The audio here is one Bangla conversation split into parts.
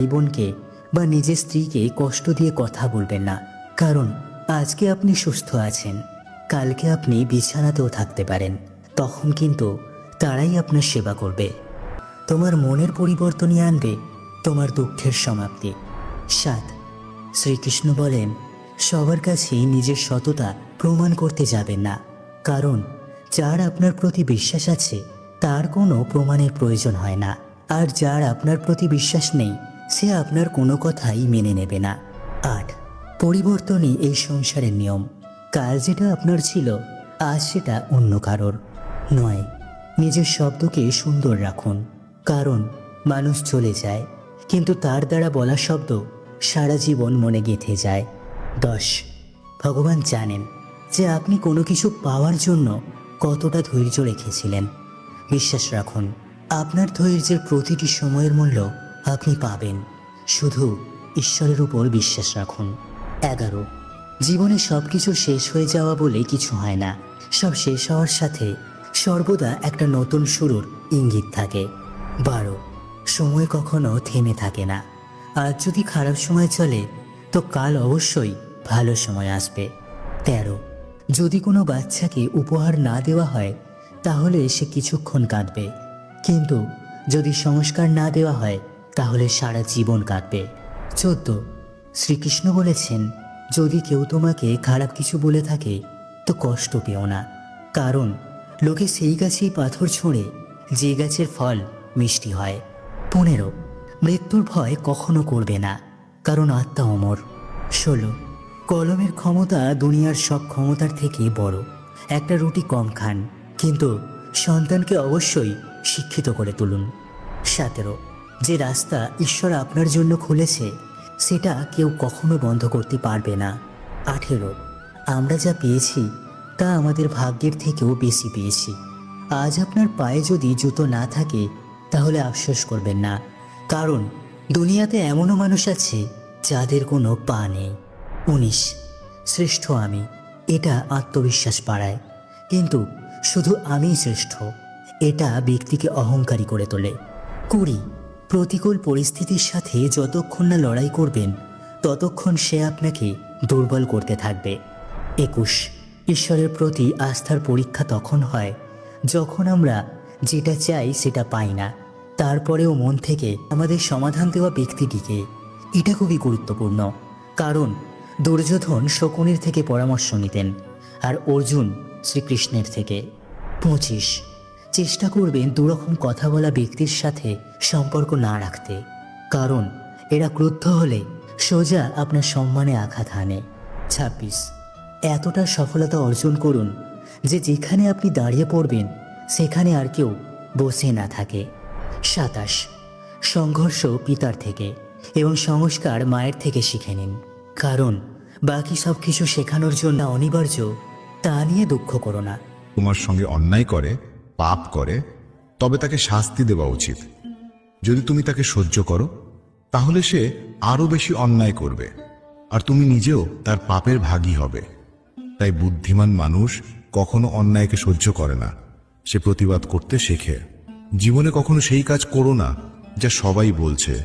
জীবনকে বা নিজের স্ত্রীকে কষ্ট দিয়ে কথা বলবেন না। কারণ, আজকে আপনি সুস্থ আছেন, কালকে আপনি বিছানাতেও থাকতে পারেন, তখন কিন্তু তারাই আপনার সেবা করবে। তোমার মনের পরিবর্তনই আনবে তোমার দুঃখের সমাপ্তি। সাত, শ্রীকৃষ্ণ বলেন, সবার কাছেই নিজের সততা প্রমাণ করতে যাবেন না। কারণ, যার আপনার প্রতি বিশ্বাস আছে, তার কোনো প্রমাণের প্রয়োজন হয় না। আর যার আপনার প্রতি বিশ্বাস নেই সে আপনার কোনো কথাই মেনে নেবে না। আট, পরিবর্তনই এই সংসারের নিয়ম। কাল যেটা আপনার ছিল, আজ সেটা অন্য কারোর। নয়, নিজের শব্দকে সুন্দর রাখুন। কারণ, মানুষ চলে যায়, কিন্তু তার দ্বারা বলা শব্দ সারা জীবন মনে গেঁথে যায়। দশ, ভগবান জানেন যে আপনি কোনো কিছু পাওয়ার জন্য কতটা ধৈর্য রেখেছিলেন। বিশ্বাস রাখুন, আপনার ধৈর্যের প্রতিটি সময়ের মূল্য আপনি পাবেন শুধু ঈশ্বরের উপর বিশ্বাস রাখুন। এগারো। জীবনে সব কিছু শেষ হয়ে যাওয়া বলে কিছু হয় না। সব শেষ হওয়ার সাথে সর্বদা একটা নতুন শুরুর ইঙ্গিত থাকে। বারো। সময় কখনো থেমে থাকে না। আজ যদি খারাপ সময় চলে, তো কাল অবশ্যই ভালো সময় আসবে। তেরো। যদি কোনো বাচ্চাকে উপহার না দেওয়া হয়, তাহলে সে কিছুক্ষণ কাঁদবে। কিন্তু যদি সংস্কার না দেওয়া হয় তাহলে সারা জীবন কাটবে। চোদ্দ। শ্রীকৃষ্ণ বলেছেন, যদি কেউ তোমাকে খারাপ কিছু বলে থাকে, তো কষ্ট পেও না। কারণ, লোকে সেই গাছেই পাথর ছোঁড়ে, যে গাছের ফল মিষ্টি হয়। পনেরো। মৃত্যুর ভয় কখনো করবে না, কারণ আত্মা অমর। ষোলো। কলমের ক্ষমতা দুনিয়ার সব ক্ষমতার থেকে বড়। একটা রুটি কম খান, কিন্তু সন্তানকে অবশ্যই শিক্ষিত করে তুলুন। সতেরো। যে রাস্তা ঈশ্বর আপনার জন্য খুলেছে, সেটা কেউ কখনো বন্ধ করতে পারবে না। আঠেরো। আমরা যা পেয়েছি, তা আমাদের ভাগ্যের থেকেও বেশি পেয়েছি। আজ আপনার পায়ে যদি জুতো না থাকে, তাহলে আফসোস করবেন না। কারণ, দুনিয়াতে এমনও মানুষ আছে, যাদের কোনো পা নেই। উনিশ। শ্রেষ্ঠ আমি, এটা আত্মবিশ্বাস বাড়ায়। কিন্তু, শুধু আমিই শ্রেষ্ঠ, এটা ব্যক্তিকে অহংকারী করে তোলে। কুড়ি। প্রতিকূল পরিস্থিতির সাথে যতক্ষণ না লড়াই করবেন, ততক্ষণ সে আপনাকে দুর্বল করতে থাকবে। একুশ, ঈশ্বরের প্রতি আস্থার পরীক্ষা তখন হয় যখন আমরা যেটা চাই সেটা পাই না। তারপরেও মন থেকে আমাদের সমাধান দেওয়া ব্যক্তিটিকে এটা খুবই গুরুত্বপূর্ণ। কারণ দুর্যোধন শকুনির থেকে পরামর্শ নিতেন আর অর্জুন শ্রীকৃষ্ণের থেকে। পঁচিশ, চেষ্টা করবেন দুরকম কথা বলা ব্যক্তির সাথে সম্পর্ক না রাখতে, কারণ এরা ক্রুদ্ধ হলে সোজা আপনার সম্মানে আঘাত হানে। ছাব্বিশ, এতটা সফলতা অর্জন করুন যে যেখানে আপনি দাঁড়িয়ে পড়বেন, সেখানে আর কেউ বসে না থাকে। সাতাশ, সংঘর্ষ পিতার থেকে এবং সংস্কার মায়ের থেকে শিখে নিন। কারণ বাকি সব কিছু শেখানোর জন্য অনিবার্য, তা নিয়ে দুঃখ করো না। তোমার সঙ্গে অন্যায় করে, পাপ করে, তবে তাকে শাস্তি দেওয়া উচিত। যদি তুমি তাকে সহ্য করো, তাহলে সে আরও বেশি অন্যায় করবে, আর তুমি নিজেও তার পাপের ভাগী হবে। তাই বুদ্ধিমান মানুষ কখনো অন্যায়কে সহ্য করে না। সে প্রতিবাদ করতে শেখে। জীবনে কখনো সেই কাজ করো না যা সবাই বলছে।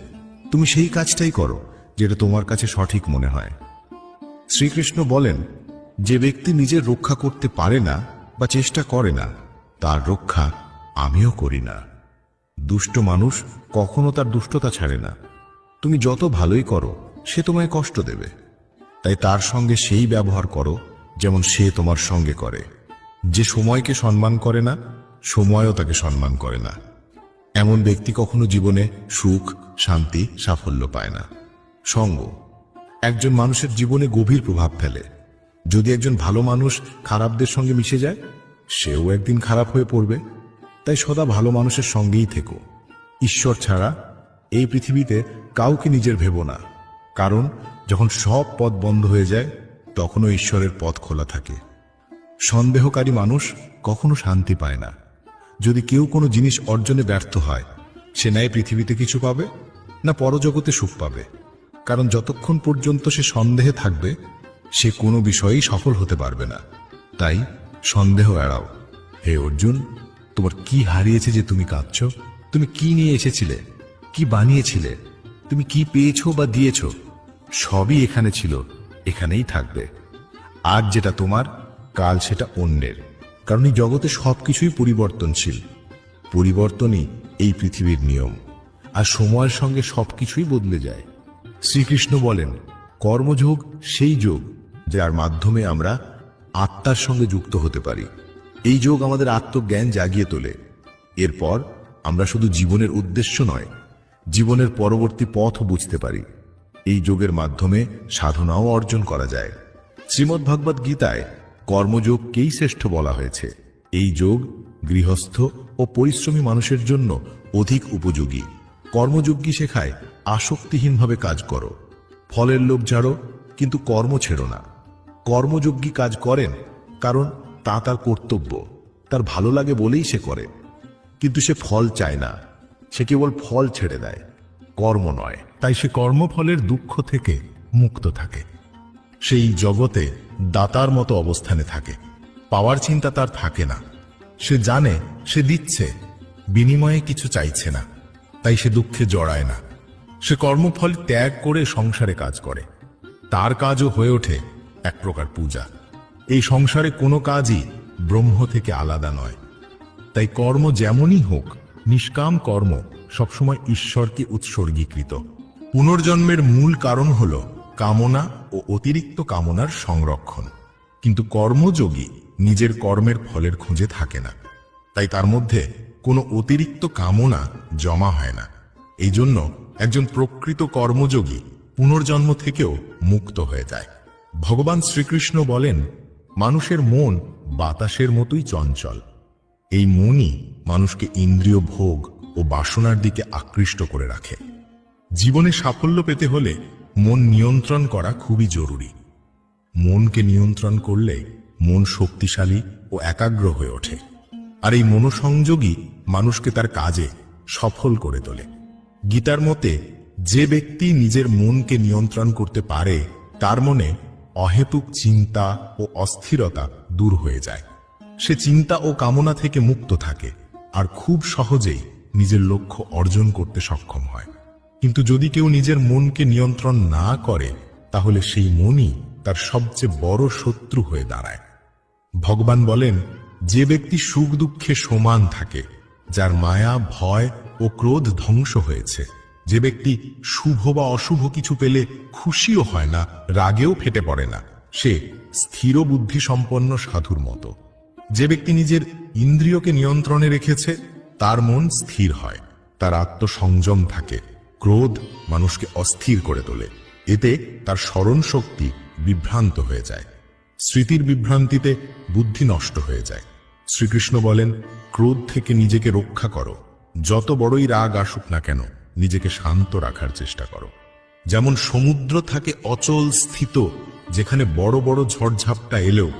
তুমি সেই কাজটাই করো যেটা তোমার কাছে সঠিক মনে হয়। শ্রীকৃষ্ণ বলেন, যে ব্যক্তি নিজের রক্ষা করতে পারে না বা চেষ্টা করে না, তার রক্ষা আমিও করি না। দুষ্ট মানুষ কখনো তার দুষ্টতা ছাড়ে না। তুমি যত ভালোই করো, সে তোমায় কষ্ট দেবে। তাই তার সঙ্গে সেই ব্যবহার করো যেমন সে তোমার সঙ্গে করে। যে সময়কে সম্মান করে না, সময়ও তাকে সম্মান করে না। এমন ব্যক্তি কখনো জীবনে সুখ, শান্তি, সাফল্য পায় না। সঙ্গ। একজন মানুষের জীবনে গভীর প্রভাব ফেলে। যদি একজন ভালো মানুষ খারাপদের সঙ্গে মিশে যায়, সেও একদিন খারাপ হয়ে পড়বে। তাই সদা ভালো মানুষের সঙ্গেই থেকো। ঈশ্বর ছাড়া এই পৃথিবীতে কাউকে নিজের ভেবো না। কারণ, যখন সব পথ বন্ধ হয়ে যায়, তখনও ঈশ্বরের পথ খোলা থাকে। সন্দেহকারী মানুষ কখনো শান্তি পায় না। যদি কেউ কোনো জিনিস অর্জনে ব্যর্থ হয়, সে ন্যায় পৃথিবীতে কিছু পাবে, না পরজগতে সুখ পাবে? কারণ যতক্ষণ পর্যন্ত সে সন্দেহে থাকবে, সে কোনো বিষয়েই সফল হতে পারবে না। তাই সন্দেহ এড়াও। হে অর্জুন তোমার কি হারিয়েছে যে তুমি কাঁদছ? তুমি কি নিয়ে এসেছিলে? কি বানিয়েছিলে? তুমি কি পেয়েছ বা দিয়েছ? সবই এখানে ছিল, এখানেই থাকবে। আজ যেটা তোমার, কাল সেটা অন্যের। কারণ এই জগতে সবকিছুই পরিবর্তনশীল। পরিবর্তনই এই পৃথিবীর নিয়ম। আর সময়ের সঙ্গে সবকিছুই বদলে যায়। শ্রীকৃষ্ণ বলেন, কর্মযোগ সেই যোগ, যার মাধ্যমে আমরা আত্মার সঙ্গে যুক্ত হতে পারি। এই যোগ আমাদের আত্মজ্ঞান জাগিয়ে তোলে। এরপর আমরা শুধু জীবনের উদ্দেশ্য নয়, জীবনের পরবর্তী পথ বুঝতে পারি। এই যোগের মাধ্যমে সাধনাও অর্জন করা যায়। শ্রীমদ্ ভগবদ গীতায় কর্মযোগকেই শ্রেষ্ঠ বলা হয়েছে? এই যোগ গৃহস্থ ও পরিশ্রমী মানুষের জন্য অধিক উপযোগী। কর্মযোগ্যী শেখায়? আসক্তিহীনভাবে কাজ করো। ফলের লোভ ঝাড়ো, কিন্তু কর্ম ছেড়ো না। কর্মযোগ্যী কাজ করেন? কারণ তা তার কর্তব্য। তার ভালো লাগে বলেই সে করে। কিন্তু সে ফল চায় না। সে কেবল ফল ছেড়ে দেয়। কর্ম নয়। তাই সে কর্মফলের দুঃখ থেকে মুক্ত থাকে। সেই জগতে দাতার মতো অবস্থানে থাকে। পাওয়ার চিন্তা তার থাকে না। সে জানে, সে দিচ্ছে। বিনিময়ে কিছু চাইছে না। তাই সে দুঃখে জড়ায় না। সে কর্মফল ত্যাগ করে সংসারে কাজ করে। তার কাজও হয়ে ওঠে এক প্রকার পূজা। এই সংসারে কোনো কাজই ব্রহ্ম থেকে আলাদা নয়। তাই কর্ম যেমনই হোক, নিষ্কাম কর্ম সবসময় ঈশ্বরকে উৎসর্গীকৃত। পুনর্জন্মের মূল কারণ হল কামনা ও অতিরিক্ত কামনার সংরক্ষণ। কিন্তু কর্মযোগী নিজের কর্মের ফলের খুঁজে থাকে না। তাই তার মধ্যে কোনো অতিরিক্ত কামনা জমা হয় না। এই জন্য একজন প্রকৃত কর্মযোগী পুনর্জন্ম থেকেও মুক্ত হয়ে যায়। ভগবান শ্রীকৃষ্ণ বলেন মানুষের মন বাতাসের মতোই চঞ্চল। এই মনই মানুষকে ইন্দ্রিয় ভোগ ও বাসনার দিকে আকৃষ্ট করে রাখে। জীবনে সাফল্য পেতে হলে মন নিয়ন্ত্রণ করা খুবই জরুরি। মনকে নিয়ন্ত্রণ করলে মন শক্তিশালী ও একাগ্র হয়ে ওঠে। আর এই মনোসংযোগই মানুষকে তার কাজে সফল করে তোলে। গীতার মতে, যে ব্যক্তি নিজের মনকে নিয়ন্ত্রণ করতে পারে, তার মনে অহেতুক চিন্তা ও অস্থিরতা দূর হয়ে যায়। সে চিন্তা ও কামনা থেকে মুক্ত থাকে আর খুব সহজেই নিজের লক্ষ্য অর্জন করতে সক্ষম হয়। কিন্তু যদি কেউ নিজের মনকে নিয়ন্ত্রণ না করে, তাহলে সেই মনই তার সবচেয়ে বড় শত্রু হয়ে দাঁড়ায়। ভগবান বলেন, যে ব্যক্তি সুখ দুঃখে সমান থাকে, যার মায়া, ভয় ও ক্রোধ ধ্বংস হয়েছে যে ব্যক্তি শুভ বা অশুভ কিছু পেলে খুশিও হয় না, রাগেও ফেটে পড়ে না। সে স্থির বুদ্ধি সম্পন্ন সাধুর মতো। যে ব্যক্তি নিজের ইন্দ্রিয়কে নিয়ন্ত্রণে রেখেছে, তার মন স্থির হয়, তার আত্মসংযম থাকে, ক্রোধ মানুষকে অস্থির করে তোলে। এতে তার স্মরণ শক্তি বিভ্রান্ত হয়ে যায়। স্মৃতির বিভ্রান্তিতে বুদ্ধি নষ্ট হয়ে যায়। শ্রীকৃষ্ণ বলেন, ক্রোধ থেকে নিজেকে রক্ষা করো। যত বড়ই রাগ আসুক না কেন নিজেকে শান্ত রাখার চেষ্টা করো। যেমন সমুদ্র থাকে অচল স্থিত, যেখানে বড় বড় ঝড়ঝাপটা এলেও,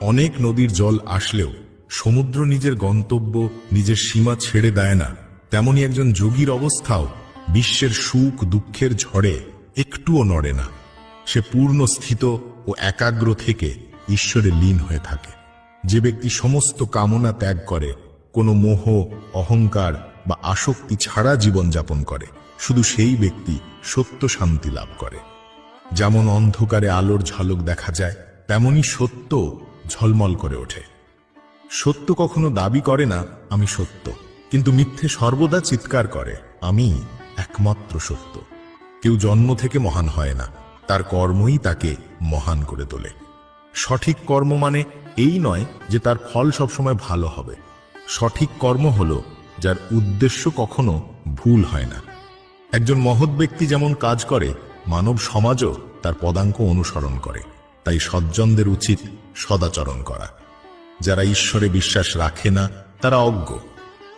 অনেক নদীর জল আসলেও, সমুদ্র নিজের গন্তব্য, নিজের সীমা ছেড়ে দেয় না। তেমনি একজন যোগীর অবস্থাও, বিশ্বের সুখ দুঃখের ঝড়ে একটুও নড়ে না। সে পূর্ণ স্থিত ও একাগ্র থেকে ঈশ্বরে লীন হয়ে থাকে। যে ব্যক্তি সমস্ত কামনা ত্যাগ করে, কোনো মোহ, অহংকার বা আসক্তি ছাড়া জীবনযাপন করে। শুধু সেই ব্যক্তি সত্য শান্তি লাভ করে। যেমন অন্ধকারে আলোর ঝলক দেখা যায়, তেমনি সত্য ঝলমল করে ওঠে। সত্য কখনো দাবি করে না, আমি সত্য। কিন্তু মিথ্যে সর্বদা চিৎকার করে, আমি একমাত্র সত্য। কেউ জন্ম থেকে মহান হয় না, তার কর্মই তাকে মহান করে তোলে। সঠিক কর্ম মানে এই নয় যে তার ফল সবসময় ভালো হবে। সঠিক কর্ম হলো যার উদ্দেশ্য কখনো ভুল হয় না। একজন মহৎ ব্যক্তি যেমন কাজ করে, মানব সমাজও তার পদাঙ্ক অনুসরণ করে। তাই সজ্জনদের উচিত সদাচরণ করা। যারা ঈশ্বরে বিশ্বাস রাখে না, তারা অজ্ঞ।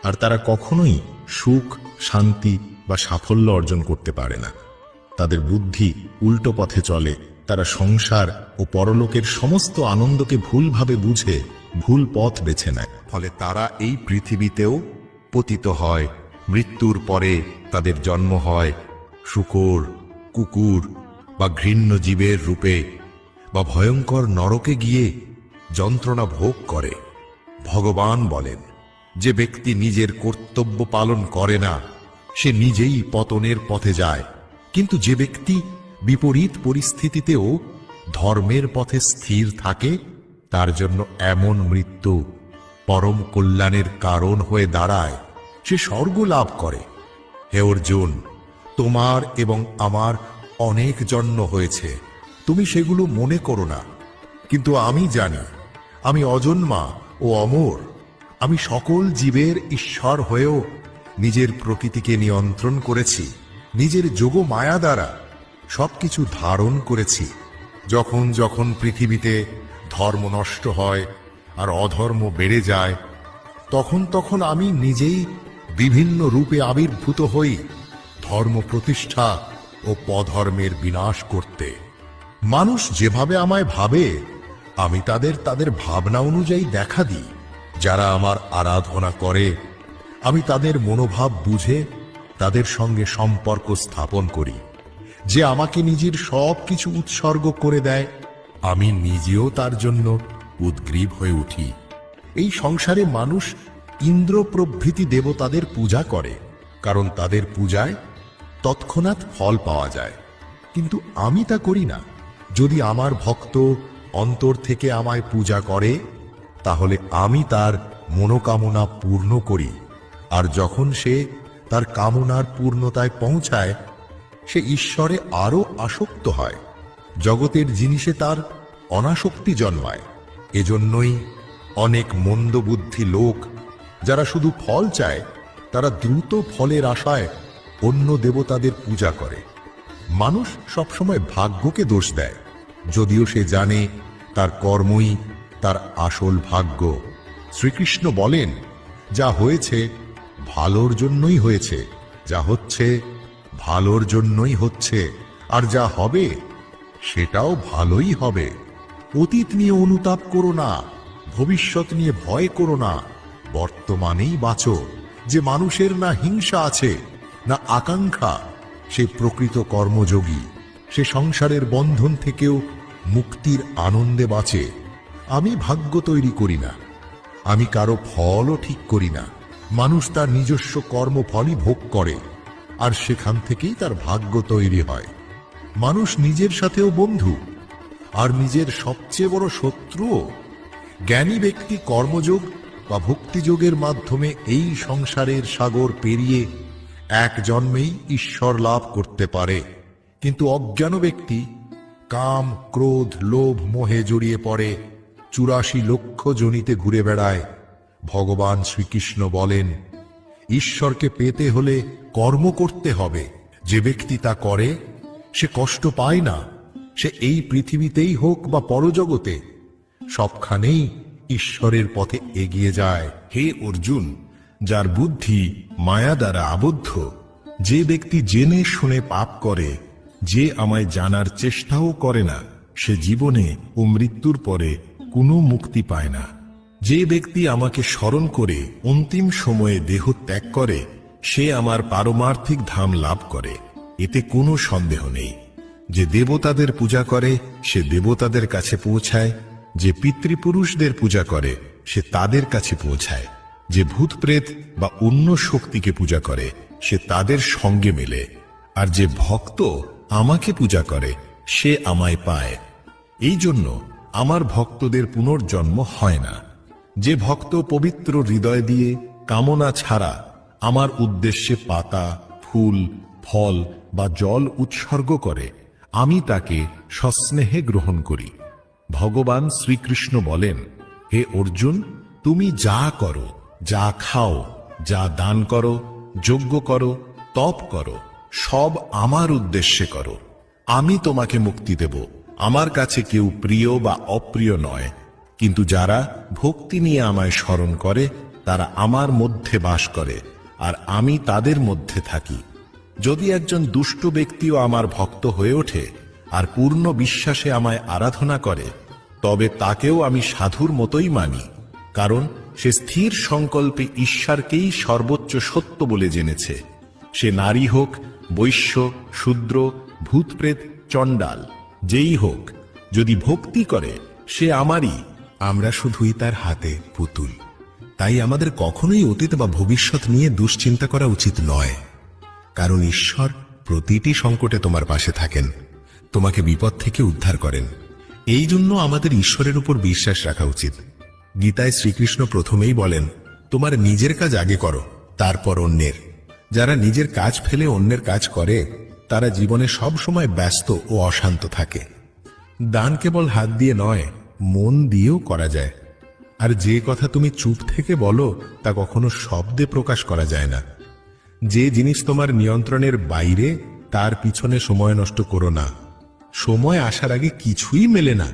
আর তারা কখনোই সুখ, শান্তি বা সাফল্য অর্জন করতে পারে না। তাদের বুদ্ধি উল্টো পথে চলে। তারা সংসার ও পরলোকের সমস্ত আনন্দকে ভুলভাবে বুঝে ভুল পথ বেছে নেয়। ফলে তারা এই পৃথিবীতেও পতিত হয়, মৃত্যুর পরে তাদের জন্ম হয় শুকর, কুকুর বা ঘৃণ্য জীবের রূপে বা ভয়ঙ্কর নরকে গিয়ে যন্ত্রণা ভোগ করে। ভগবান বলেন, যে ব্যক্তি নিজের কর্তব্য পালন করে না, সে নিজেই পতনের পথে যায়। কিন্তু যে ব্যক্তি বিপরীত পরিস্থিতিতেও ধর্মের পথে স্থির থাকে, তার জন্য এমন মৃত্যু পরম কল্যাণের কারণ হয়ে দাঁড়ায়। সে স্বর্গ লাভ করে। হে অর্জুন, তোমার এবং আমার অনেক জন্ম হয়েছে। তুমি সেগুলো মনে করো না। কিন্তু আমি জানি, আমি অজন্মা ও অমর। আমি সকল জীবের ঈশ্বর হয়েও নিজের প্রকৃতিকে নিয়ন্ত্রণ করেছি, নিজের যোগ মায়া দ্বারা সবকিছু ধারণ করেছি। যখন যখন পৃথিবীতে ধর্ম নষ্ট হয় আর অধর্ম বেড়ে যায়, তখন তখন আমি নিজেই বিভিন্ন রূপে আবির্ভূত হই ধর্ম প্রতিষ্ঠা ও পধর্মের বিনাশ করতে। মানুষ যেভাবে আমায় ভাবে, আমি তাদের তাদের ভাবনা অনুযায়ী দেখা দিই, যারা আমার আরাধনা করে। আমি তাদের মনোভাব বুঝে তাদের সঙ্গে সম্পর্ক স্থাপন করি। যে আমাকে নিজের সব কিছু উৎসর্গ করে দেয়, আমি নিজেও তার জন্য উদ্গ্রীব হয়ে উঠি। এই সংসারে মানুষ ইন্দ্র প্রভৃতি দেবতাদের পূজা করে, কারণ তাদের পূজায় তৎক্ষণাৎ ফল পাওয়া যায়। কিন্তু আমি তা করি না। যদি আমার ভক্ত অন্তর থেকে আমায় পূজা করে, তাহলে আমি তার মনোকামনা পূর্ণ করি, আর যখন সে তার কামনার পূর্ণতায় পৌঁছায়, সে ঈশ্বরে আরও আসক্ত হয়, জগতের জিনিসে তার অনাসক্তি জন্মায়। এজন্যই অনেক মন্দবুদ্ধি লোক যারা শুধু ফল চায়, তারা দ্রুত ফলের আশায় অন্য দেবতাদের পূজা করে। মানুষ সবসময় ভাগ্যকে দোষ দেয়। যদিও সে জানে তার কর্মই তার আসল ভাগ্য। শ্রীকৃষ্ণ বলেন, যা হয়েছে, ভালোর জন্যই হয়েছে। যা হচ্ছে, ভালোর জন্যই হচ্ছে। আর যা হবে, সেটাও ভালোই হবে। অতীত নিয়ে অনুতাপ করো না, ভবিষ্যৎ নিয়ে ভয় করো না। বর্তমানেই বাঁচো যে মানুষের না হিংসা আছে, না আকাঙ্ক্ষা, সে প্রকৃত কর্মযোগী, সে সংসারের বন্ধন থেকেও মুক্তির আনন্দে বাঁচে। আমি ভাগ্য তৈরি করি না, আমি কারও ফলও ঠিক করি না, মানুষ তার নিজস্ব কর্মফলই ভোগ করে, আর সেখান থেকেই তার ভাগ্য তৈরি হয়। মানুষ নিজের সাথেও বন্ধু, আর নিজের সবচেয়ে বড় শত্রুও। জ্ঞানী ব্যক্তি কর্মযোগ বা ভক্তিযোগের মাধ্যমে এই সংসারের সাগর পেরিয়ে এক জন্মেই ঈশ্বর লাভ করতে পারে। কিন্তু অজ্ঞান ব্যক্তি কাম, ক্রোধ, লোভ, মোহে জড়িয়ে পড়ে, চুরাশি লক্ষ জনিতে ঘুরে বেড়ায়। ভগবান শ্রীকৃষ্ণ বলেন, ঈশ্বরকে পেতে হলে কর্ম করতে হবে। যে ব্যক্তি তা করে, সে কষ্ট পায় না। সে এই পৃথিবীতেই হোক বা পরজগতে, সবখানেই ঈশ্বরের পথে এগিয়ে যায়। হে অর্জুন, যার বুদ্ধি মায়া দ্বারা আবদ্ধ, যে ব্যক্তি জেনে শুনে পাপ করে, যে আমায় জানার চেষ্টাও করে না, সে জীবনে ও মৃত্যুর পরে কোনো মুক্তি পায় না। যে ব্যক্তি আমাকে স্মরণ করে অন্তিম সময়ে দেহ ত্যাগ করে, সে আমার পারমার্থিক ধাম লাভ করে। এতে কোনো সন্দেহ নেই। যে দেবতাদের পূজা করে, সে দেবতাদের কাছে পৌঁছায় যে পিতৃপুরুষদের পূজা করে, সে তাদের কাছে পৌঁছায়। যে ভূতপ্রেত বা অন্য শক্তিকে পূজা করে, সে তাদের সঙ্গে মেলে। আর যে ভক্ত আমাকে পূজা করে, সে আমায় পায়। এই জন্য আমার ভক্তদের পুনর্জন্ম হয় না। যে ভক্ত পবিত্র হৃদয় দিয়ে কামনা ছাড়া আমার উদ্দেশ্যে পাতা, ফুল, ফল বা জল উৎসর্গ করে, আমি তাকে সস্নেহে গ্রহণ করি। ভগবান শ্রীকৃষ্ণ বলেন, হে অর্জুন, তুমি যা করো, যা খাও, যা দান করো, যজ্ঞ করো, তপ করো, সব আমার উদ্দেশ্যে করো। আমি তোমাকে মুক্তি দেব। আমার কাছে কেউ প্রিয় বা অপ্রিয় নয়। কিন্তু যারা ভক্তি নিয়ে আমায় স্মরণ করে, তারা আমার মধ্যে বাস করে, আর আমি তাদের মধ্যে থাকি। যদি একজন দুষ্ট ব্যক্তিও আমার ভক্ত হয়ে ওঠে আর পূর্ণ বিশ্বাসে আমায় আরাধনা করে, তবে তাকেও আমি সাধুর মতোই মানি, কারণ সে স্থির সংকল্পে ঈশ্বরকেই সর্বোচ্চ সত্য বলে জেনেছে। সে নারী হোক, বৈশ্য, শূদ্র, ভূতপ্রেত, চণ্ডাল, যেই হোক, যদি ভক্তি করে, সে আমারই। আমরা শুধুই তার হাতে পুতুল। তাই আমাদের কখনোই অতীত বা ভবিষ্যৎ নিয়ে দুশ্চিন্তা করা উচিত নয়। কারণ ঈশ্বর প্রতিটি সংকটে তোমার পাশে থাকেন। তোমাকে বিপদ থেকে উদ্ধার করেন। এই জন্য আমাদের ঈশ্বরের উপর বিশ্বাস রাখা উচিত। গীতায় শ্রীকৃষ্ণ প্রথমেই বলেন, তোমার নিজের কাজ আগে করো, তারপর অন্যের। যারা নিজের কাজ ফেলে অন্যের কাজ করে, তারা জীবনে সব সময় ব্যস্ত ও অশান্ত থাকে। দান কেবল হাত দিয়ে নয়, মন দিয়েও করা যায়। আর যে কথা তুমি চুপ থেকে বলো, তা কখনো শব্দে প্রকাশ করা যায় না। যে জিনিস তোমার নিয়ন্ত্রণের বাইরে, তার পিছনে সময় নষ্ট করো না। সময় আসার আগে কিছুই মেলে না,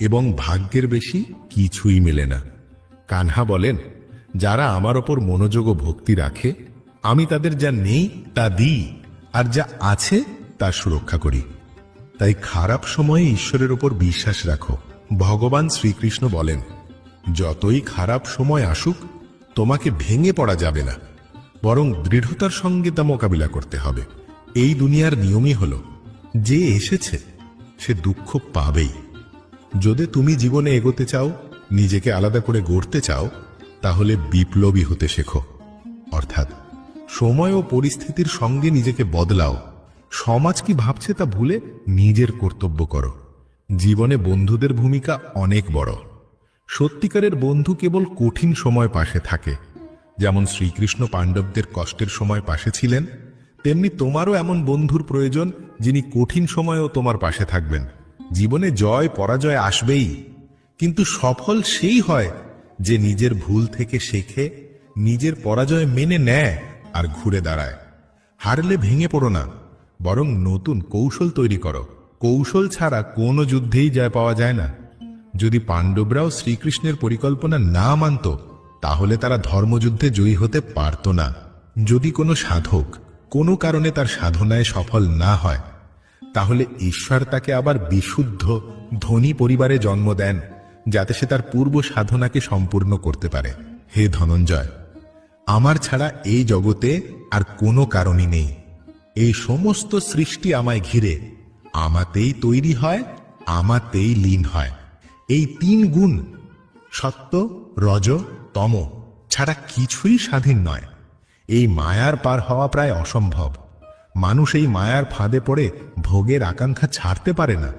এবং ভাগ্যের বেশি কিছুই মেলে না। কানহা বলেন, যারা আমার ওপর মনোযোগ ও ভক্তি রাখে, আমি তাদের যা নেই তা দিই, আর যা আছে তা সুরক্ষা করি। তাই খারাপ সময়ে ঈশ্বরের ওপর বিশ্বাস রাখো। ভগবান শ্রীকৃষ্ণ বলেন, যতই খারাপ সময় আসুক, তোমাকে ভেঙে পড়া যাবে না, বরং দৃঢ়তার সঙ্গে তা মোকাবিলা করতে হবে। এই দুনিয়ার নিয়মই হল, যে এসেছে সে দুঃখ পাবেই। যদি তুমি জীবনে এগোতে চাও, নিজেকে আলাদা করে গড়তে চাও, তাহলে বিপ্লবী হতে শেখো। অর্থাৎ সময় ও পরিস্থিতির সঙ্গে নিজেকে বদলাও। সমাজ কি ভাবছে তা ভুলে নিজের কর্তব্য করো। জীবনে বন্ধুদের ভূমিকা অনেক বড়। সত্যিকারের বন্ধু কেবল কঠিন সময় পাশে থাকে। যেমন শ্রীকৃষ্ণ পাণ্ডবদের কষ্টের সময় পাশে ছিলেন তেমনি তোমারও এমন বন্ধুর প্রয়োজন যিনি কঠিন সময়েও তোমার পাশে থাকবেন। জীবনে জয়, পরাজয় আসবেই। কিন্তু সফল সেই হয় যে নিজের ভুল থেকে শেখে, নিজের পরাজয় মেনে নেয় আর ঘুরে দাঁড়ায়। হারলে ভেঙে পড়ো না, বরং নতুন কৌশল তৈরি করো। কৌশল ছাড়া কোনো যুদ্ধেই জয় পাওয়া যায় না। যদি পাণ্ডবরাও শ্রীকৃষ্ণের পরিকল্পনা না মানত, তাহলে তারা ধর্মযুদ্ধে জয়ী হতে পারত না। যদি কোনো সাধক কোনো কারণে তার সাধনায় সফল না হয়, তাহলে ঈশ্বর তাকে আবার বিশুদ্ধ, ধনী পরিবারে জন্ম দেন, যাতে সে তার পূর্ব সাধনাকে সম্পূর্ণ করতে পারে। হে ধনঞ্জয়, আমার ছাড়া এই জগতে আর কোনো কারণই নেই। এই সমস্ত সৃষ্টি আমায় ঘিরে, আমাতেই তৈরি হয়, আমাতেই লীন হয়। এই তিন গুণ, সত্য, রজ, তম, ছাড়া কিছুই স্বাধীন নয়। এই মায়ার পার হওয়া প্রায় অসম্ভব। মানুষ এই মায়ার ফাঁদে পড়ে ভোগের আকাঙ্ক্ষা ছাড়তে পারে না।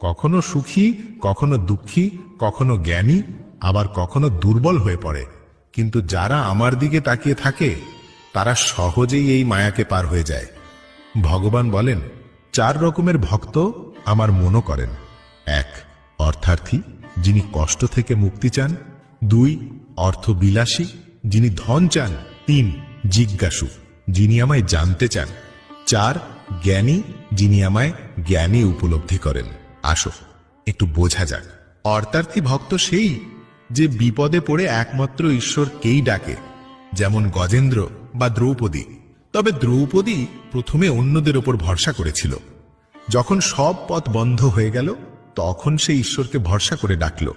কখনো সুখী, কখনো দুঃখী, কখনো জ্ঞানী, আবার কখনো দুর্বল হয়ে পড়ে। কিন্তু যারা আমার দিকে তাকিয়ে থাকে, তারা সহজেই এই মায়াকে পার হয়ে যায়। ভগবান বলেন, চার রকমের ভক্ত আমার মনো করেন। এক, অর্থার্থী, যিনি কষ্ট থেকে মুক্তি চান। দুই, অর্থবিলাসী, যিনি ধন চান। তিন জিজ্ঞাসু, যিনি আমায় জানতে চান। চার, জ্ঞানী, যিনি আমায় জ্ঞানী উপলব্ধি করেন। আসো, একটু বোঝা যাক। অর্থার্থী ভক্ত সেই যে বিপদে পড়ে একমাত্র ঈশ্বরকেই ডাকে, যেমন গজেন্দ্র বা দ্রৌপদী। তবে দ্রৌপদী প্রথমে অন্যদের ওপর ভরসা করেছিল। যখন সব পথ বন্ধ হয়ে গেল, তখন সে ঈশ্বরকে ভরসা করে ডাকল।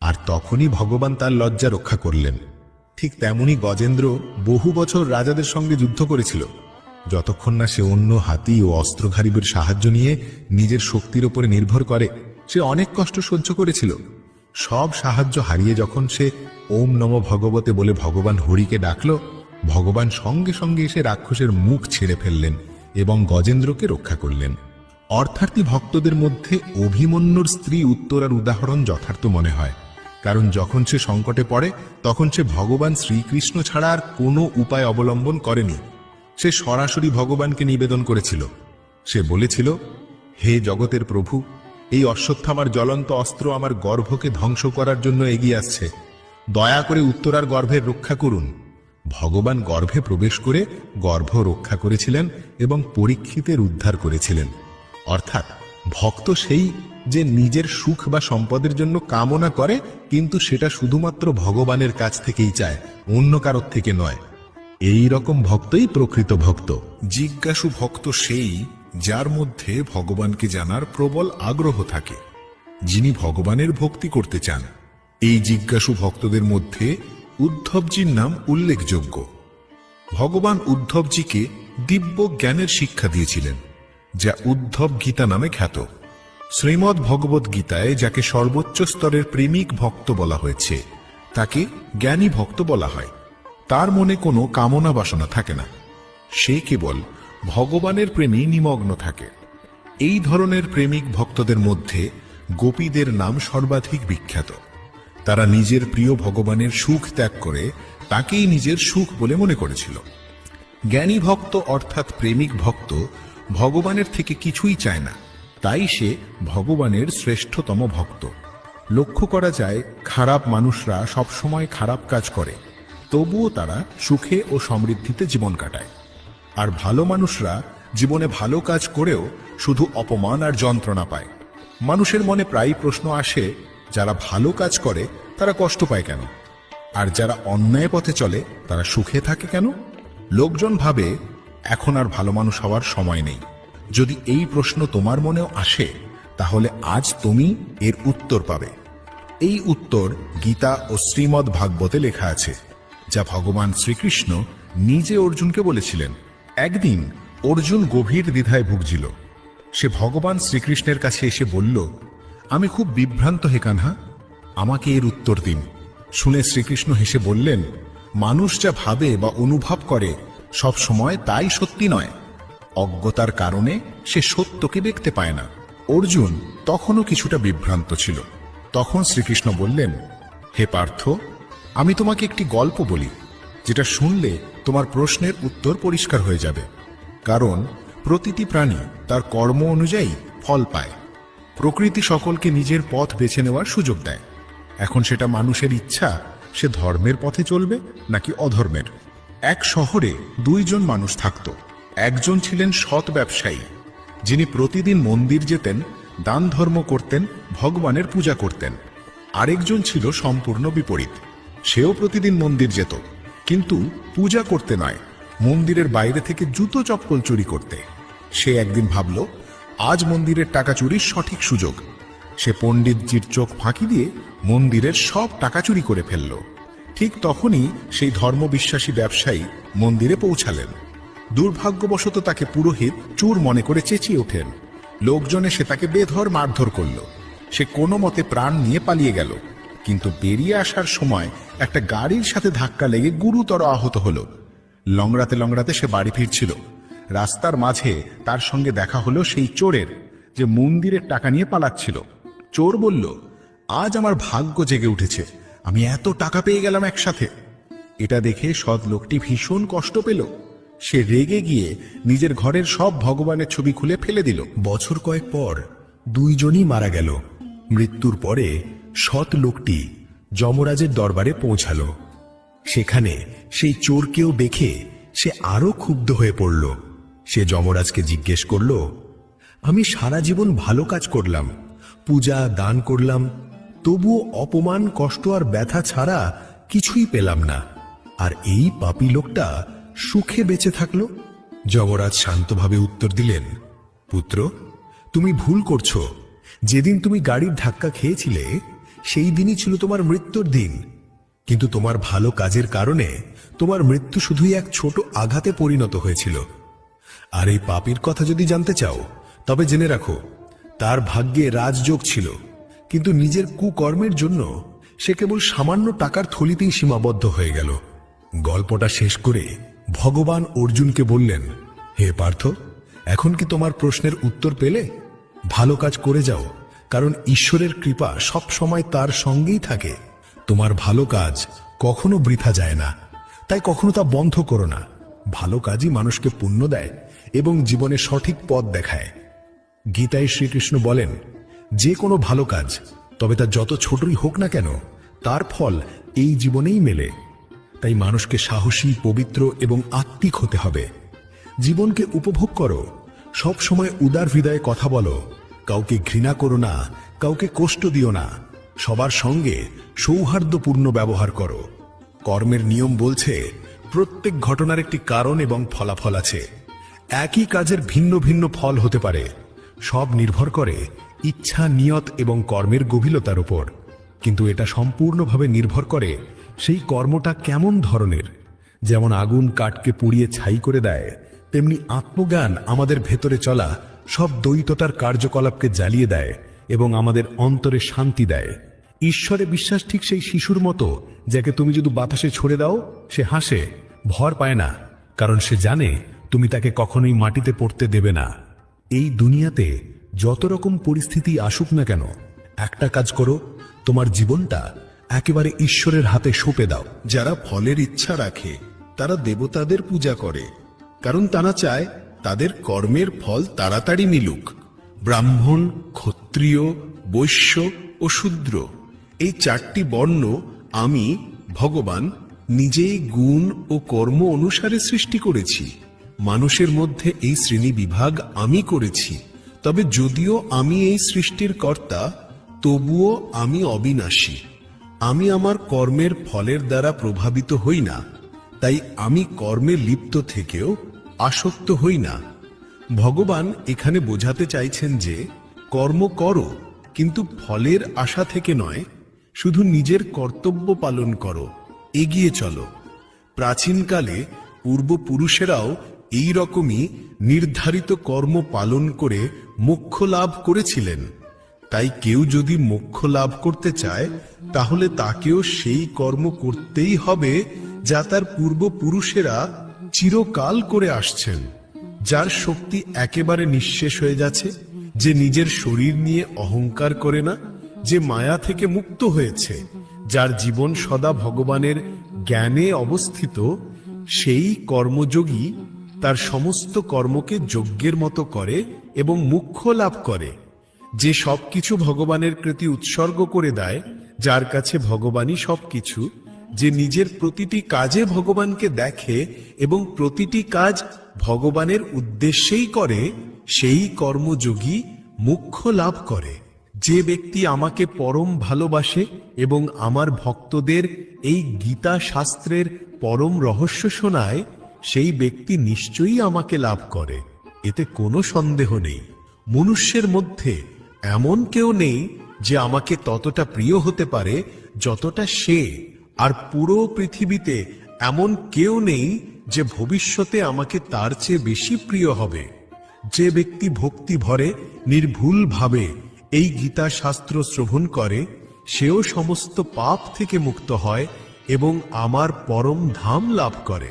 আর তখনই ভগবান তার লজ্জা রক্ষা করলেন। ঠিক তেমনি গজেন্দ্র বহু বছর রাজাদের সঙ্গে যুদ্ধ করেছিল। যতক্ষণ না সে অন্য হাতি ও অস্ত্রঘারিবের সাহায্য নিয়ে নিজের শক্তির উপরে নির্ভর করে, সে অনেক কষ্ট সহ্য করেছিল। সব সাহায্য হারিয়ে যখন সে ওম নম ভগবতে বলে ভগবান হরিকে ডাকল, ভগবান সঙ্গে সঙ্গে এসে রাক্ষসের মুখ ছেড়ে ফেললেন এবং গজেন্দ্রকে রক্ষা করলেন। অর্থার্থী ভক্তদের মধ্যে অভিমন্যুর স্ত্রী উত্তরার উদাহরণ যথার্থ মনে হয়। কারণ যখন সে সংকটে পড়ে, তখন সে ভগবান শ্রীকৃষ্ণ ছাড়া আর কোনো উপায় অবলম্বন করেনি। সে সরাসরি ভগবানকে নিবেদন করেছিল। সে বলেছিল, হে জগতের প্রভু, এই অশ্বত্থামার জ্বলন্ত অস্ত্র আমার গর্ভকে ধ্বংস করার জন্য এগিয়ে আসছে। দয়া করে উত্তরার গর্ভের রক্ষা করুন। ভগবান গর্ভে প্রবেশ করে গর্ভ রক্ষা করেছিলেন এবং পরীক্ষিতের উদ্ধার করেছিলেন। অর্থাৎ ভক্ত সেই যে নিজের সুখ বা সম্পদের জন্য কামনা করে, কিন্তু সেটা শুধুমাত্র ভগবানের কাছ থেকেই চায়, অন্য কারোর থেকে নয়। এই রকম ভক্তই প্রকৃত ভক্ত। জিজ্ঞাসু ভক্ত সেই যার মধ্যে ভগবানকে জানার প্রবল আগ্রহ থাকে, যিনি ভগবানের ভক্তি করতে চান। এই জিজ্ঞাসু ভক্তদের মধ্যে উদ্ধবজির নাম উল্লেখযোগ্য। ভগবান উদ্ধবজিকে দিব্য জ্ঞানের শিক্ষা দিয়েছিলেন, যা উদ্ধব গীতা নামে খ্যাত। শ্রীমৎ ভগবত গীতায় যাকে সর্বোচ্চ স্তরের প্রেমিক ভক্ত বলা হয়েছে, তাকে জ্ঞানী ভক্ত বলা হয়। তার মনে কোনো কামনা বাসনা থাকে না। সে কেবল ভগবানের প্রেমে নিমগ্ন থাকে। এই ধরনের প্রেমিক ভক্তদের মধ্যে গোপীদের নাম সর্বাধিক বিখ্যাত। তারা নিজের প্রিয় ভগবানের সুখ ত্যাগ করে তাকেই নিজের সুখ বলে মনে করেছিল। জ্ঞানী ভক্ত অর্থাৎ প্রেমিক ভক্ত ভগবানের থেকে কিছুই চায় না। তাই সে ভগবানের শ্রেষ্ঠতম ভক্ত। লক্ষ্য করা যায়, খারাপ মানুষরা সবসময় খারাপ কাজ করে, তবুও তারা সুখে ও সমৃদ্ধিতে জীবন কাটায়। আর ভালো মানুষরা জীবনে ভালো কাজ করেও শুধু অপমান আর যন্ত্রণা পায়। মানুষের মনে প্রায়ই প্রশ্ন আসে, যারা ভালো কাজ করে, তারা কষ্ট পায় কেন? আর যারা অন্যায় পথে চলে, তারা সুখে থাকে কেন? লোকজন ভাবে, এখন আর ভালো মানুষ হওয়ার সময় নেই। যদি এই প্রশ্ন তোমার মনেও আসে, তাহলে আজ তুমি এর উত্তর পাবে। এই উত্তর গীতা ও শ্রীমদ্ ভাগবতে লেখা আছে, যা ভগবান শ্রীকৃষ্ণ নিজে অর্জুনকে বলেছিলেন। একদিন অর্জুন গভীর দ্বিধায় ভুগছিল। সে ভগবান শ্রীকৃষ্ণের কাছে এসে বলল, আমি খুব বিভ্রান্ত হে কানহা, আমাকে এর উত্তর দিন। শুনে শ্রীকৃষ্ণ হেসে বললেন, মানুষ যা ভাবে বা অনুভব করে, সব সময় তাই সত্যি নয়। অজ্ঞতার কারণে সে সত্যকে দেখতে পায় না। অর্জুন তখনও কিছুটা বিভ্রান্ত ছিল। তখন শ্রীকৃষ্ণ বললেন, হে পার্থ, আমি তোমাকে একটি গল্প বলি, যেটা শুনলে তোমার প্রশ্নের উত্তর পরিষ্কার হয়ে যাবে। কারণ প্রতিটি প্রাণী তার কর্ম অনুযায়ী ফল পায়। প্রকৃতি সকলকে নিজের পথ বেছে নেওয়ার সুযোগ দেয়। এখন সেটা মানুষের ইচ্ছা, সে ধর্মের পথে চলবে নাকি অধর্মের? এক শহরে দুইজন মানুষ থাকত। একজন ছিলেন সৎ ব্যবসায়ী, যিনি প্রতিদিন মন্দির যেতেন, দান ধর্ম করতেন, ভগবানের পূজা করতেন। আরেকজন ছিল সম্পূর্ণ বিপরীত, সেও প্রতিদিন মন্দির যেত, কিন্তু পূজা করতে নয়, মন্দিরের বাইরে থেকে জুতো চপ্পল চুরি করতে। সে একদিন ভাবল, আজ মন্দিরের টাকা চুরির সঠিক সুযোগ। সে পণ্ডিতজির চোখ ফাঁকি দিয়ে মন্দিরের সব টাকা চুরি করে ফেলল। ঠিক তখনই সেই ধর্মবিশ্বাসী ব্যবসায়ী মন্দিরে পৌঁছালেন। দুর্ভাগ্যবশত তাকে পুরোহিত চুর মনে করে চেঁচিয়ে ওঠেন। লোকজনে সে তাকে বেধর মারধর করল। সে কোনো মতে প্রাণ নিয়ে পালিয়ে গেল, কিন্তু বেরিয়ে আসার সময় একটা গাড়ির সাথে ধাক্কা লেগে গুরুতর আহত হল। লংড়াতে লংড়াতে সে বাড়ি ফিরছিল। রাস্তার মাঝে তার সঙ্গে দেখা হলো সেই চোরের, যে মন্দিরের টাকা নিয়ে পালাচ্ছিল। চোর বলল, আজ আমার ভাগ্য জেগে উঠেছে। আমি এত টাকা পেয়ে গেলাম একসাথে। এটা দেখে সৎ লোকটি ভীষণ কষ্ট পেল। সে রেগে গিয়ে নিজের ঘরের সব ভগবানের ছবি খুলে ফেলে দিল। বছর কয়েক পর দুইজনই মারা গেল। মৃত্যুর পরে সৎ লোকটি যমরাজের দরবারে পৌঁছালো। সেখানে সেই চোরকেও দেখে সে আরও ক্ষুব্ধ হয়ে পড়ল। সে যমরাজকে জিজ্ঞেস করল, আমি সারা জীবন ভালো কাজ করলাম, পূজা, দান করলাম, তবুও অপমান, কষ্ট আর ব্যথা ছাড়া কিছুই পেলাম না। আর এই পাপি লোকটা সুখে বেঁচে থাকল? যমরাজ শান্তভাবে উত্তর দিলেন, পুত্র, তুমি ভুল করছ। যেদিন তুমি গাড়ির ধাক্কা খেয়েছিলে, সেই দিনই ছিল তোমার মৃত্যুর দিন। কিন্তু তোমার ভালো কাজের কারণে তোমার মৃত্যু শুধুই এক ছোট আঘাতে পরিণত হয়েছিল। আর এই পাপির কথা যদি জানতে চাও, তবে জেনে রাখো, তার ভাগ্যে রাজযোগ ছিল। কিন্তু নিজের কুকর্মের জন্য সে কেবল সামান্য টাকার থলিতেই সীমাবদ্ধ হয়ে গেল। গল্পটা শেষ করে ভগবান অর্জুনকে বললেন, হে পার্থ, এখন কি তোমার প্রশ্নের উত্তর পেলে? ভালো কাজ করে যাও, কারণ ঈশ্বরের কৃপা সব সময় তার সঙ্গেই থাকে। তোমার ভালো কাজ কখনো বৃথা যায় না, তাই কখনো তা বন্ধ করো না। ভালো কাজই মানুষকে পুণ্য দেয় এবং জীবনে সঠিক পথ দেখায়। গীতায় শ্রীকৃষ্ণ বলেন, যে কোনো ভালো কাজ, তবে তা যত ছোটই হোক না কেন, তার ফল এই জীবনেই মেলে। তাই মানুষকে সাহসী, পবিত্র এবং আত্মিক হতে হবে। জীবনকে উপভোগ করো। সব সময় উদার হৃদয়ে কথা বলো। কাউকে ঘৃণা করো না, কাউকে কষ্ট দিও না। সবার সঙ্গে সৌহার্দ্যপূর্ণ ব্যবহার করো। কর্মের নিয়ম বলছে, প্রত্যেক ঘটনার একটি কারণ এবং ফলাফল আছে। একই কাজের ভিন্ন ভিন্ন ফল হতে পারে। সব নির্ভর করে ইচ্ছা, নিয়ত এবং কর্মের গভীরতার উপর। কিন্তু এটা সম্পূর্ণভাবে নির্ভর করে সেই কর্মটা কেমন ধরনের? যেমন আগুন কাঠকে পুড়িয়ে ছাই করে দেয়, তেমনি আত্মজ্ঞান আমাদের ভেতরে চলা সব দ্বৈততার কার্যকলাপকে জ্বালিয়ে দেয় এবং আমাদের অন্তরে শান্তি দেয়। ঈশ্বরে বিশ্বাস ঠিক সেই শিশুর মতো, যাকে তুমি যদি বাতাসে ছড়ে দাও, সে হাসে, ভর পায় না, কারণ সে জানে তুমি তাকে কখনোই মাটিতে পড়তে দেবে না। এই দুনিয়াতে যত রকম পরিস্থিতি আসুক না কেন, একটা কাজ করো, তোমার জীবনটা একেবারে ঈশ্বরের হাতে সঁপে দাও। যারা ফলের ইচ্ছা রাখে, তারা দেবতাদের পূজা করে। কারণ তারা চায় তাদের কর্মের ফল তাড়াতাড়ি মিলুক। ব্রাহ্মণ, ক্ষত্রিয়, বৈশ্য ও শূদ্র। এই চারটি বর্ণ আমি, ভগবান, নিজেই গুণ ও কর্ম অনুসারে সৃষ্টি করেছি। মানুষের মধ্যে এই শ্রেণি বিভাগ আমি করেছি। তবে যদিও আমি এই সৃষ্টির কর্তা, তবুও আমি অবিনাশী। আমি আমার কর্মের ফলের দ্বারা প্রভাবিত হই না, তাই আমি কর্মে লিপ্ত থেকেও আসক্ত হই না। ভগবান এখানে বোঝাতে চাইছেন যে, কর্ম করো, কিন্তু ফলের আশা থেকে নয়, শুধু নিজের কর্তব্য পালন করো, এগিয়ে চলো। প্রাচীনকালে পূর্বপুরুষেরাও এই রকমই নির্ধারিত কর্ম পালন করে মোক্ষ লাভ করেছিলেন। তাই কেউ যদি মোক্ষ লাভ করতে চায়, তাহলে তাকেও সেই কর্ম করতেই হবে যা তার পূর্বপুরুষেরা চিরকাল করে আসছেন, যার শক্তি একেবারে নিঃশেষ হয়ে যাচ্ছে, যে নিজের শরীর নিয়ে অহংকার করে না, যে মায়া থেকে মুক্ত হয়েছে, যার জীবন সদা ভগবানের জ্ঞানে অবস্থিত, সেই কর্মযোগী তার সমস্ত কর্মকে যজ্ঞের মতো করে এবং মুখ্য লাভ করে। যে সবকিছু ভগবানের প্রতি উৎসর্গ করে দেয়, যার কাছে ভগবানই সবকিছু, যে নিজের প্রতিটি কাজে ভগবানকে দেখে এবং প্রতিটি কাজ ভগবানের উদ্দেশ্যেই করে, সেই কর্মযোগী মুখ্য লাভ করে। যে ব্যক্তি আমাকে পরম ভালোবাসে এবং আমার ভক্তদের এই গীতা শাস্ত্রের পরম রহস্য শোনায়, সেই ব্যক্তি নিশ্চয়ই আমাকে লাভ করে। এতে কোনো সন্দেহ নেই। মনুষ্যের মধ্যে এমন কেউ নেই যে আমাকে ততটা প্রিয় হতে পারে যতটা সে আর পুরো পৃথিবীতে এমন কেউ নেই যে ভবিষ্যতে আমাকে তার চেয়ে বেশি প্রিয় হবে। যে ব্যক্তি ভক্তি ভরে, নির্ভুল ভাবে এই গীতা শাস্ত্র শ্রবণ করে, সেও সমস্ত পাপ থেকে মুক্ত হয় এবং আমার পরম ধাম লাভ করে।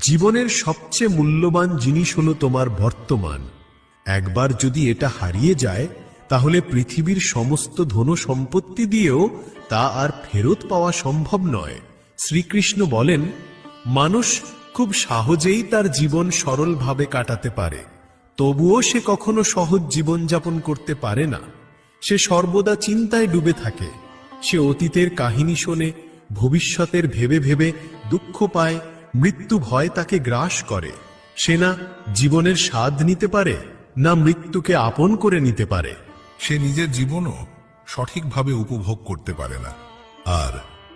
জীবনের সবচেয়ে মূল্যবান জিনিস হলো তোমার বর্তমান। একবার যদি এটা হারিয়ে যায় তাহলে পৃথিবীর সমস্ত ধন সম্পত্তি দিয়েও তা আর ফেরত পাওয়া সম্ভব নয়। শ্রীকৃষ্ণ বলেন, মানুষ খুব সহজেই তার জীবন সরলভাবে কাটাতে পারে। তবুও সে কখনো সহজ জীবনযাপন করতে পারে না। সে সর্বদা চিন্তায় ডুবে থাকে। সে অতীতের কাহিনী শোনে, ভবিষ্যতের ভেবে ভেবে দুঃখ পায়, মৃত্যু ভয় তাকে গ্রাস করে। সে না জীবনের স্বাদ নিতে পারে, না মৃত্যুকে আপন করে নিতে পারে। সে নিজের জীবনও সঠিকভাবে উপভোগ করতে পারে না। আর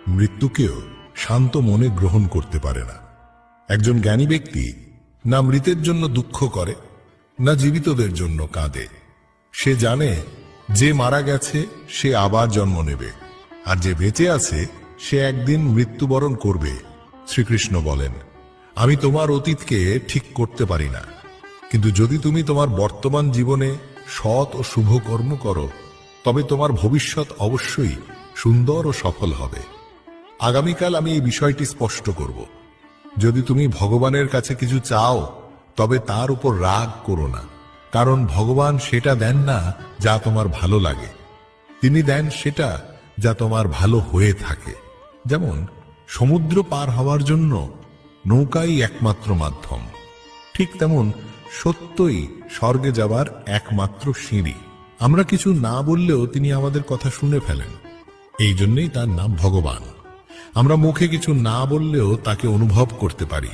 মৃত্যুকেও শান্ত মনে গ্রহণ করতে পারে না। একজন জ্ঞানী ব্যক্তি না মৃতের জন্য দুঃখ করে, না জীবিতদের জন্য কাঁদে। সে জানে যে মারা গেছে, সে আবার জন্ম নেবে। আর যে বেঁচে আছে, সে একদিন মৃত্যুবরণ করবে, শ্রীকৃষ্ণ বলেন, আমি তোমার অতীতকে ঠিক করতে পারি না। কিন্তু যদি তুমি তোমার বর্তমান জীবনে সৎ ও শুভ কর্ম করো, তবে তোমার ভবিষ্যৎ অবশ্যই সুন্দর ও সফল হবে। আগামীকাল আমি এই বিষয়টি স্পষ্ট করব। যদি তুমি ভগবানের কাছে কিছু চাও, তবে তার উপর রাগ করো না, কারণ ভগবান সেটা দেন না যা তোমার ভালো লাগে। তিনি দেন সেটা যা তোমার ভালো হয়ে থাকে। যেমন, সমুদ্র পার হওয়ার জন্য নৌকাই একমাত্র মাধ্যম। ঠিক তেমন সত্যই স্বর্গে যাবার একমাত্র সিঁড়ি। আমরা কিছু না বললেও তিনি আমাদের কথা শুনে ফেলেন। এই জন্যই তার নাম ভগবান। আমরা মুখে কিছু না বললেও তাকে অনুভব করতে পারি।